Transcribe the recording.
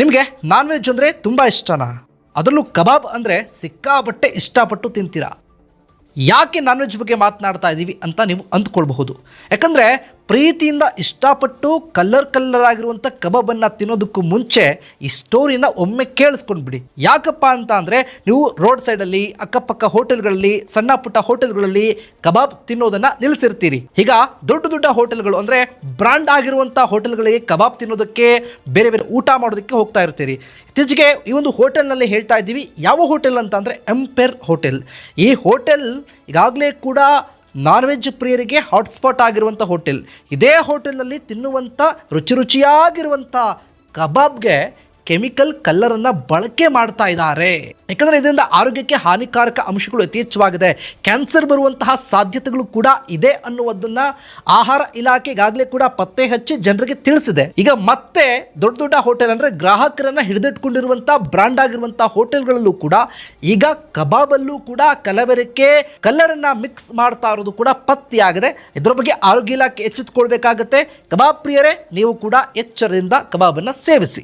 ನಿಮಗೆ non veg ಅಂದರೆ ತುಂಬ ಇಷ್ಟನಾ? ಅದರಲ್ಲೂ ಕಬಾಬ್ ಅಂದರೆ ಸಿಕ್ಕಾಬಟ್ಟೆ ಇಷ್ಟಪಟ್ಟು ತಿಂತೀರಾ? ಯಾಕೆ ನಾನ್ ವೆಜ್ ಬಗ್ಗೆ ಮಾತನಾಡ್ತಾ ಇದ್ದೀವಿ ಅಂತ ನೀವು ಅಂದ್ಕೊಳ್ಬಹುದು. ಯಾಕಂದರೆ ಪ್ರೀತಿಯಿಂದ ಇಷ್ಟಪಟ್ಟು ಕಲ್ಲರ್ ಕಲ್ಲರ್ ಆಗಿರುವಂಥ ಕಬಾಬನ್ನು ತಿನ್ನೋದಕ್ಕೂ ಮುಂಚೆ ಈ ಸ್ಟೋರಿನ ಒಮ್ಮೆ ಕೇಳಿಸ್ಕೊಂಡ್ಬಿಡಿ ಯಾಕಪ್ಪ ಅಂತ ಅಂದರೆ ನೀವು ರೋಡ್ ಸೈಡಲ್ಲಿ ಅಕ್ಕಪಕ್ಕ ಹೋಟೆಲ್ಗಳಲ್ಲಿ, ಸಣ್ಣ ಪುಟ್ಟ ಹೋಟೆಲ್ಗಳಲ್ಲಿ ಕಬಾಬ್ ತಿನ್ನೋದನ್ನು ನಿಲ್ಲಿಸಿರ್ತೀರಿ ಈಗ ದೊಡ್ಡ ದೊಡ್ಡ ಹೋಟೆಲ್ಗಳು ಅಂದರೆ ಬ್ರ್ಯಾಂಡ್ ಆಗಿರುವಂಥ ಹೋಟೆಲ್ಗಳಿಗೆ ಕಬಾಬ್ ತಿನ್ನೋದಕ್ಕೆ, ಬೇರೆ ಬೇರೆ ಊಟ ಮಾಡೋದಕ್ಕೆ ಹೋಗ್ತಾ ಇರ್ತೀರಿ. ಇತ್ತೀಚೆಗೆ ಈ ಒಂದು ಹೋಟೆಲ್ನಲ್ಲಿ ಹೇಳ್ತಾ ಇದ್ದೀವಿ, ಯಾವ ಹೋಟೆಲ್ ಅಂತ ಅಂದರೆ ಎಂಪೇರ್ ಹೋಟೆಲ್. ಈ ಹೋಟೆಲ್ ಈಗಾಗಲೇ ಕೂಡ ನಾನ್ ವೆಜ್ ಪ್ರಿಯರಿಗೆ ಹಾಟ್ಸ್ಪಾಟ್ ಆಗಿರುವಂಥ ಹೋಟೆಲ್ ಇದೇ ಹೋಟೆಲ್ನಲ್ಲಿ ತಿನ್ನುವಂಥ ರುಚಿ ರುಚಿಯಾಗಿರುವಂಥ ಕಬಾಬ್ಗೆ ಕೆಮಿಕಲ್ ಕಲ್ಲರನ್ನು ಬಳಕೆ ಮಾಡ್ತಾ ಇದ್ದಾರೆ. ಯಾಕಂದ್ರೆ ಇದರಿಂದ ಆರೋಗ್ಯಕ್ಕೆ ಹಾನಿಕಾರಕ ಅಂಶಗಳು ಯಥೇಚ್ಛವಾಗಿದೆ. ಕ್ಯಾನ್ಸರ್ ಬರುವಂತಹ ಸಾಧ್ಯತೆಗಳು ಕೂಡ ಇದೆ ಅನ್ನುವುದನ್ನ ಆಹಾರ ಇಲಾಖೆಗಾಗಲೇ ಕೂಡ ಪತ್ತೆ ಹಚ್ಚಿ ಜನರಿಗೆ ತಿಳಿಸಿದೆ. ಈಗ ಮತ್ತೆ ದೊಡ್ಡ ದೊಡ್ಡ ಹೋಟೆಲ್ ಅಂದ್ರೆ ಗ್ರಾಹಕರನ್ನ ಹಿಡಿದಿಟ್ಕೊಂಡಿರುವಂಥ ಬ್ರಾಂಡ್ ಆಗಿರುವಂತಹ ಹೋಟೆಲ್ಗಳಲ್ಲೂ ಕೂಡ ಈಗ ಕಬಾಬಲ್ಲೂ ಕೂಡ ಕಲಬೆರಕೆ ಕಲ್ಲರನ್ನ ಮಿಕ್ಸ್ ಮಾಡ್ತಾ ಇರೋದು ಕೂಡ ಪತ್ತೆಯಾಗಿದೆ. ಇದರ ಬಗ್ಗೆ ಆರೋಗ್ಯ ಇಲಾಖೆ ಎಚ್ಚೆತ್ತುಕೊಳ್ಬೇಕಾಗತ್ತೆ. ಕಬಾಬ್ ಪ್ರಿಯರೇ, ನೀವು ಕೂಡ ಎಚ್ಚರದಿಂದ ಕಬಾಬನ್ನು ಸೇವಿಸಿ.